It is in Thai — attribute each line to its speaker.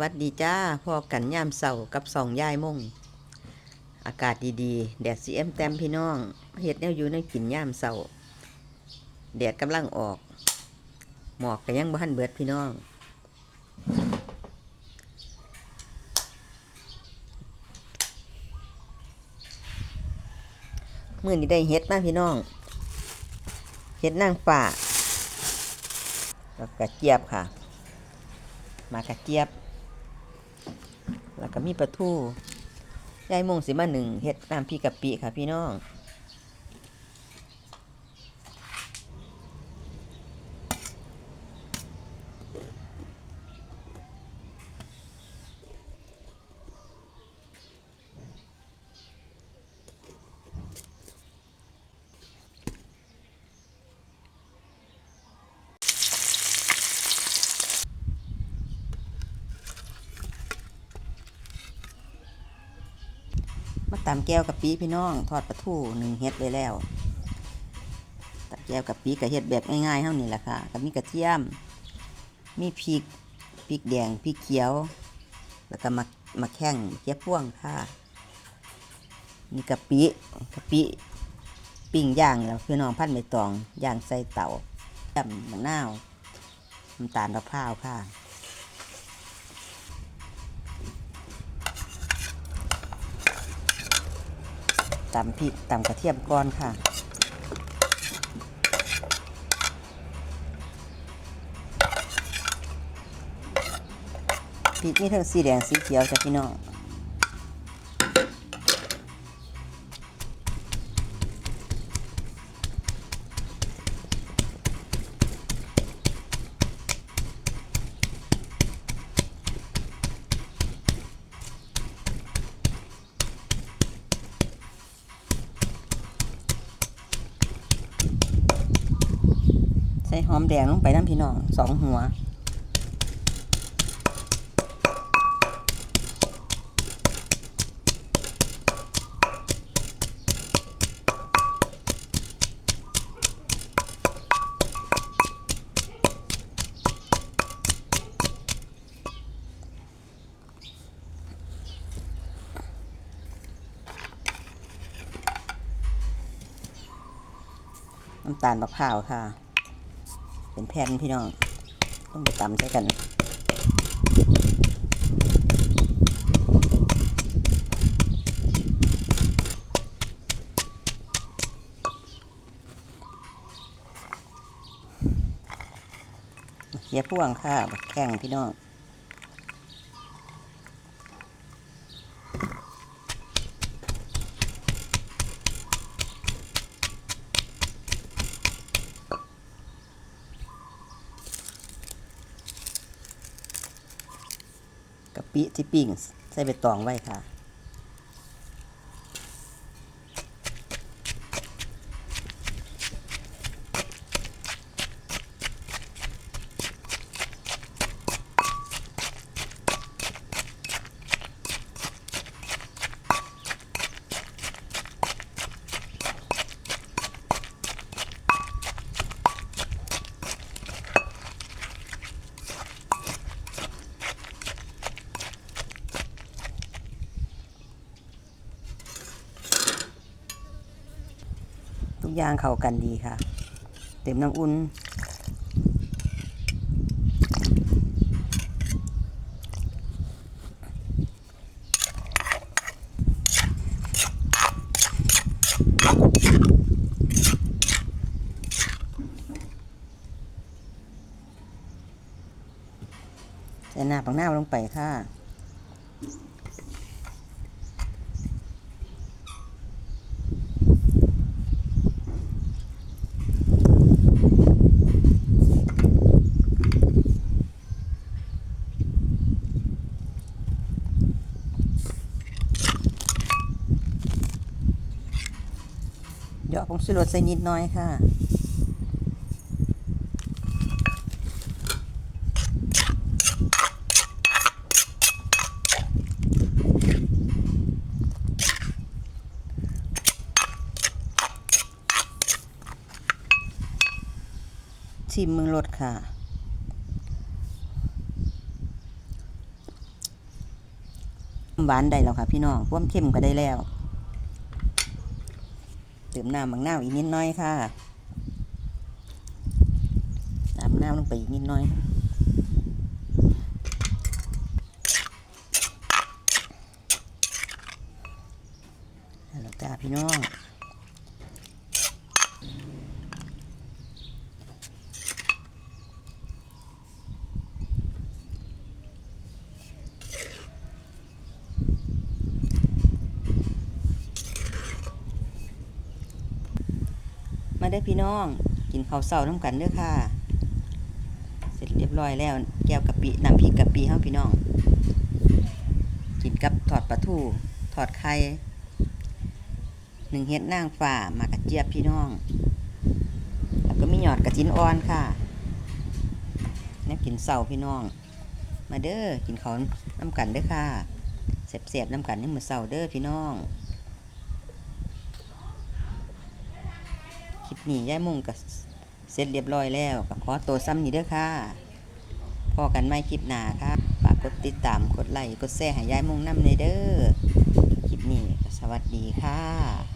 Speaker 1: วัสดีจ้าพ่อกันยามเสาร์กับสองยายมงอากาศดีๆ แดดสีเอ็มแต้มพี่น้องเฮ็ดแนวอยู่ในกินยามเสาร์แดดกำลังออก หมอกก็ยังบ่ทันเบิดพี่น้องมื่อนี้ได้เฮ็ดมาพี่น้องเฮ็ดนางฟ้าแล้วก็เจี๊ยบค่ะ มากระเจี๊ยบ แล้วก็มีปลาทูยายมงสิมาหนึ่งเฮ็ดน้ำพริกกะปิค่ะพี่น้อง ตำแก้วกะปิพี่น้องทอดปลาทูหนึ่งเฮ็ดไว้แล้วตำแก้วกะปิกับเฮ็ดแบบง่ายๆเท่านี้แหละค่ะก็มีกระเทียม มีพริกพริกแดงพริกเขียว แล้วก็มามาแข้งเกี๊ยพ่วงค่ะมีกะปิกะปิปิ้งย่างแล้วพี่น้องพันใบตองย่างใส่เตาแจำมะนาวน้ำตาลมะพร้าวค่ะ ตำพริกตำกระเทียมก่อนค่ะ พริกมีทั้งสีแดงสีเขียวจ้ะพี่น้อง ส่หอมแดงลงไปน้ำพี่น้องสองหัว น้ำตาลมะพร้าวค่ะ เป็นแผ่นพี่น้อง ต้องไปตำใช้กันเสียพ่วงค่ะบักแข้งพี่น้อง กะปิที่ปิ้งใส่ใบตองไว้ค่ะ ทุกอย่างเข้ากันดีค่ะ เต็มน้ำอุ่น ใส่หน้าปังหน้าลงไปค่ะ ดี๋ยวผงชูรสใส่นิดน้อยค่ะ ชิมมึงรสค่ะหวานได้แล้วค่ะพี่น้องความเข้มก็ได้แล้ว เติมน้ำบางนาวอีกนิดหน้อยค่ะน้ำน้ำลงไปอีกนิดหน้อยแล้วจ้าพี่น้อง มาได้พี่น้อง กินข้าวเสาน้ำกันเด้อค่ะ เสร็จเรียบร้อยแล้ว แก้วกะปิน้ำพริกกะปิเฮาพี่น้อง กินกับทอดปลาทูทอดไข่หนึ่งเฮ็ดนางฟ้ามากระเจี๊ยบพี่น้อง แล้วก็มีหยอดกระจินอ่อนค่ะนี่กินเสาพี่น้อง มาเด้อกินข้าวน้ำกันเด้อค่ะเสียบๆน้ำกันนี่มือเสาเด้อพี่น้อง คลิป นี่ย้ายมุ่งกับเสร็จเรียบร้อยแล้วก็ขอตัวซ้ำนี่เด้อค่ะพอกันไม่คลิปหนาค่ะฝากกดติดตามกดไลค์กดแชร์ให้ย้ายมุ่งน้ำในเด้อคลิปนี้สวัสดีค่ะ